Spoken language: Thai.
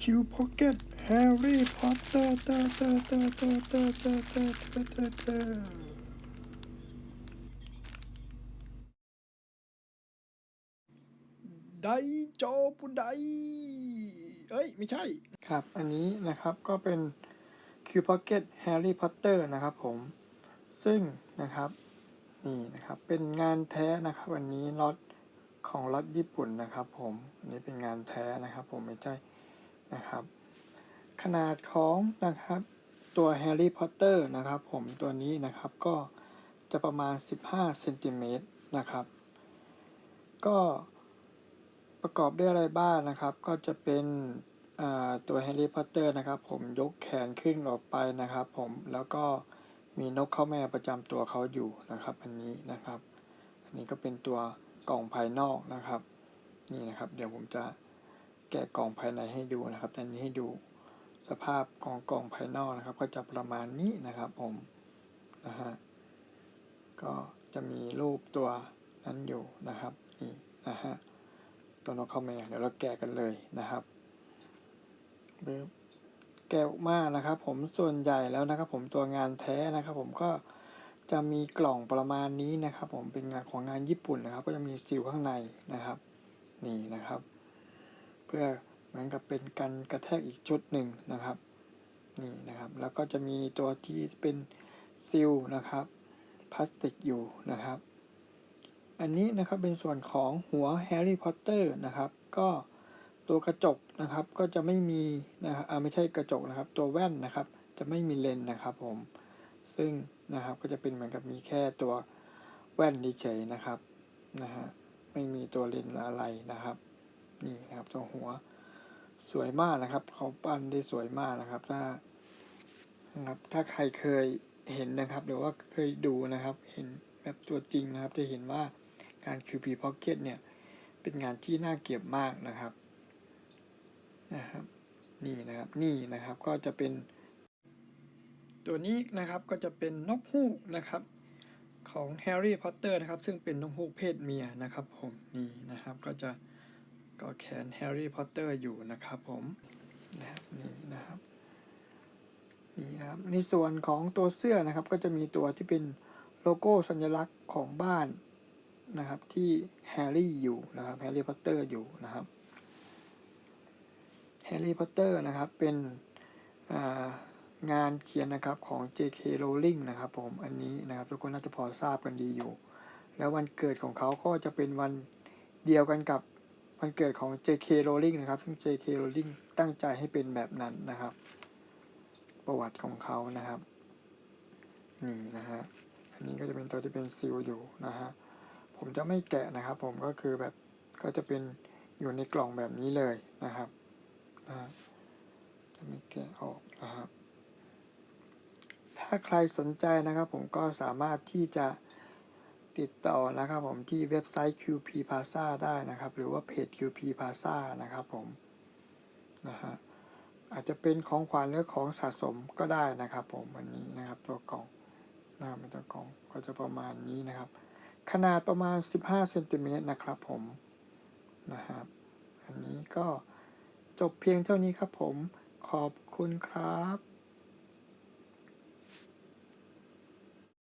คิวพ็อกเก็ตแฮร์รี่พอตเตอร์เตอร์เตอร์เตอร์เตอร์เตอร์เตอร์เตอร์เตอร์เตอร์เตอร์ไดโจปุไดเอ้ย ไม่ใช่ ครับ อันนี้นะครับก็เป็น Q Pocket Harry Potter นะครับผม ซึ่งนะครับนี่นะครับเป็นงานแท้นะครับอันนี้ล็อตของล็อตญี่ปุ่นนะครับผม อันนี้เป็นงานแท้นะครับผมไม่ใช่ นะครับ ขนาดของนะครับตัวแฮร์รี่พอตเตอร์นะครับผมตัวนี้นะครับก็จะประมาณ 15เซนติเมตรนะครับ ก็ประกอบด้วยอะไรบ้างนะครับ ก็จะเป็นตัวแฮร์รี่พอตเตอร์นะครับ ผมยกแขนขึ้นออกไปนะครับ ผมแล้วก็มีนกเข้าแม่ประจำตัวเขาอยู่นะครับ อันนี้นะครับ อันนี้ก็เป็นตัวกล่องภายนอกนะครับ นี่นะครับ เดี๋ยวผมจะ แกะกล่องภายในให้ดูนะครับแต่อันนี้ให้ดูสภาพของกล่องภายนอกนะครับ ก็จะประมาณนี้นะครับผมนะฮะก็จะมีรูปตัวนั้นอยู่นะครับนี่นะฮะตัวนกเข้าม่เดี๋ยวเราแกะกันเลยนะครับแกะออกมานะครับ ผมส่วนใหญ่แล้วนะครับ ผมตัวงานแท้นะครับ ผมก็จะมีกล่องประมาณนี้นะครับ ผมเป็นงานของงานญี่ปุ่นนะครับ ก็จะมีซีลข้างในนะครับ นี่นะครับ เพื่อเหมือนกับเป็นกันกระแทกอีกชุดหนึ่งนะครับนี่นะครับ แล้วก็จะมีตัวที่เป็นซิลนะครับพลาสติกอยู่นะครับ อันนี้นะครับเป็นส่วนของหัวแฮร์รี่พอตเตอร์นะครับก็ตัวกระจกนะครับก็จะไม่มีนะครับไม่ใช่กระจกนะครับ ตัวแว่นนะครับจะไม่มีเลนนะครับผม ซึ่งนะครับก็จะเป็นเหมือนกับมีแค่ตัวแว่นเฉยๆนะครับนะฮะไม่มีตัวเลนอะไรนะครับ นี่นะครับตัวหัวสวยมากนะครับ เขาปั้นได้สวยมากนะครับ ถ้านะครับถ้าใครเคยเห็นนะครับหรือว่าเคยดูนะครับ เห็นแบบตัวจริงนะครับ จะเห็นว่าการ QP Pocket เนี่ยเป็นงานที่น่าเก็บมากนะครับนะครับ นี่นะครับนี่นะครับก็จะเป็น ตัวนี้นะครับก็จะเป็นนกฮูกนะครับของแฮร์รี่พอตเตอร์นะครับ ซึ่งเป็นนกฮูกเพศเมียนะครับผมนี่นะครับก็จะ ก็แขนแฮร์รี่พอตเตอร์อยู่นะครับผมนะครับนี่นะครับนี่นะครับในส่วนของตัวเสื้อนะครับก็จะมีตัวที่เป็นโลโก้สัญลักษณ์ของบ้านนะครับที่แฮร์รี่อยู่นะครับแฮร์รี่พอตเตอร์อยู่นะครับแฮร์รี่พอตเตอร์นะครับเป็นางานเขียนนะครับของ J.K. Rowling นะครับผมอันนี้นะครับทุกคนน่าจะพอทราบกันดีอยู่ แล้ววันเกิดของเขาก็จะเป็นวันเดียวกันกับ วันเกิดของ J.K. Rowling นะครับซึ่ง J.K. Rowling ตั้งใจให้เป็นแบบนั้นนะครับ ประวัติของเขานะครับนี่นะฮะอันนี้ก็จะเป็นตัวที่เป็นซิลอยู่นะฮะผมจะไม่แกะนะครับ ผมก็คือแบบก็จะเป็นอยู่ในกล่องแบบนี้เลยนะครับนะฮะจะไม่แกะออกนะครับ ถ้าใครสนใจนะครับ ผมก็สามารถที่จะ ติดต่อนะครับผมที่เว็บไซต์ QP Plaza ได้นะครับ หรือว่าเพจ QP Plaza นะครับผมนะฮะอาจจะเป็นของขวัญหรือของสะสมก็ได้นะครับผมวันนี้นะครับตัวกล่องนะครับเป็นตัวกล่องก็จะประมาณนี้นะครับ ขนาดประมาณ 15เซนติเมตรนะครับผมนะครับอันนี้ก็จบเพียงเท่านี้ครับผมขอบคุณครับ